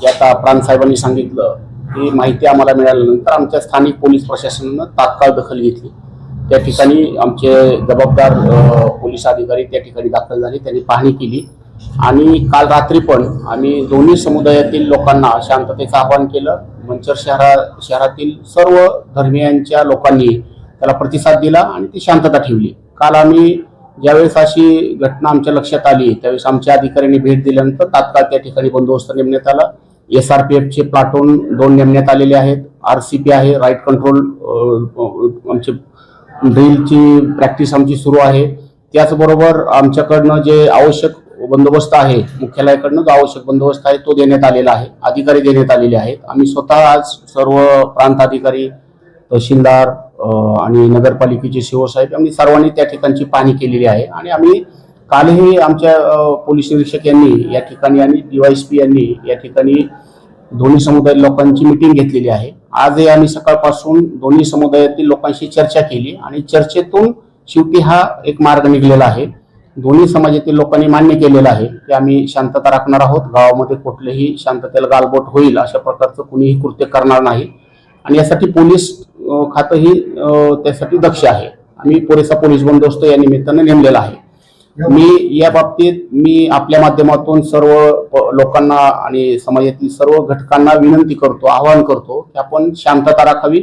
जे आता प्रांतसाहेबांनी सांगितलं ही माहिती आम्हाला मिळाल्यानंतर आमच्या स्थानिक पोलीस प्रशासनानं तात्काळ दखल घेतली. त्या ठिकाणी आमचे जबाबदार पोलीस अधिकारी त्या ठिकाणी दाखल झाले त्यांनी पाहणी केली. आणि काल रात्री पण आम्ही दोन्ही समुदायातील लोकांना शांततेचं आवाहन केलं. मंचर शहरा शहरातील सर्व धर्मियांच्या लोकांनी त्याला प्रतिसाद दिला आणि ती शांतता ठेवली. काल आम्ही ज्यावेळेस अशी घटना आमच्या लक्षात आली त्यावेळेस आमच्या अधिकाऱ्यांनी भेट दिल्यानंतर तात्काळ त्या ठिकाणी बंदोबस्त नेमण्यात आला. एस आर पी एफचे प्लाटून दोन नेमण्यात आलेले आहेत. आर सी पी आहे राईट कंट्रोल आमचे ड्रिलची प्रॅक्टिस आमची सुरू आहे. त्याचबरोबर आमच्याकडनं जे आवश्यक बंदोबस्त आहे मुख्यालयाकडनं जो आवश्यक बंदोबस्त आहे तो देण्यात आलेला आहे. अधिकारी देण्यात आलेले आहेत. आम्ही स्वतः आज सर्व प्रांत अधिकारी तहसीलदार आणि नगरपालिकेचे शिवसाहेब आम्ही सर्वांनी त्या ठिकाणची पाहणी केलेली आहे. आणि आम्ही कालही आमच्या पोलीस निरीक्षक यांनी या ठिकाणी आणि डीवायसपी यांनी या ठिकाणी दोन्ही समुदाय लोकांची मिटिंग घेतलेली आहे. आजही आम्ही सकाळपासून दोन्ही समुदायातील लोकांशी चर्चा केली आणि चर्चेतून शेवटी हा एक मार्ग निघलेला आहे. दोन्ही समाजातील लोकांनी मान्य केलेलं आहे की आम्ही शांतता राखणार आहोत. गावामध्ये कुठलेही शांततेला गालबोट होईल अशा प्रकारचं कुणीही कृत्य करणार नाही. आणि यासाठी पोलीस खातंही त्यासाठी दक्ष आहे. आम्ही पुरेसा पोलीस बंदोबस्त या निमित्तानं नेमलेला आहे. मी या बाबतीत मी आपल्या माध्यमातून सर्व लोकांना आणि समाजातील सर्व घटकांना विनंती करतो आवाहन करतो की आपण शांतता राखावी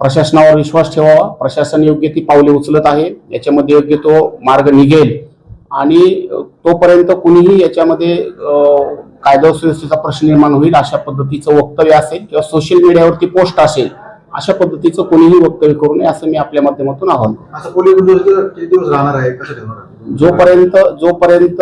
प्रशासनावर विश्वास ठेवावा प्रशासन योग्य ती पावले उचलत आहे याच्यामध्ये योग्य तो मार्ग निघेल आणि तोपर्यंत कुणीही याच्यामध्ये कायदा सुव्यवस्थेचा प्रश्न निर्माण होईल अशा पद्धतीचं वक्तव्य असेल किंवा सोशल मीडियावरती पोस्ट असेल अशा पद्धतीचं कोणीही वक्तव्य करू नये असं मी आपल्या माध्यमातून आवाहन करतो. असं पोलीस बंदोबस्त किती दिवस राहणार आहे? कसं ठेवणार आहे? जोपर्यंत जोपर्यंत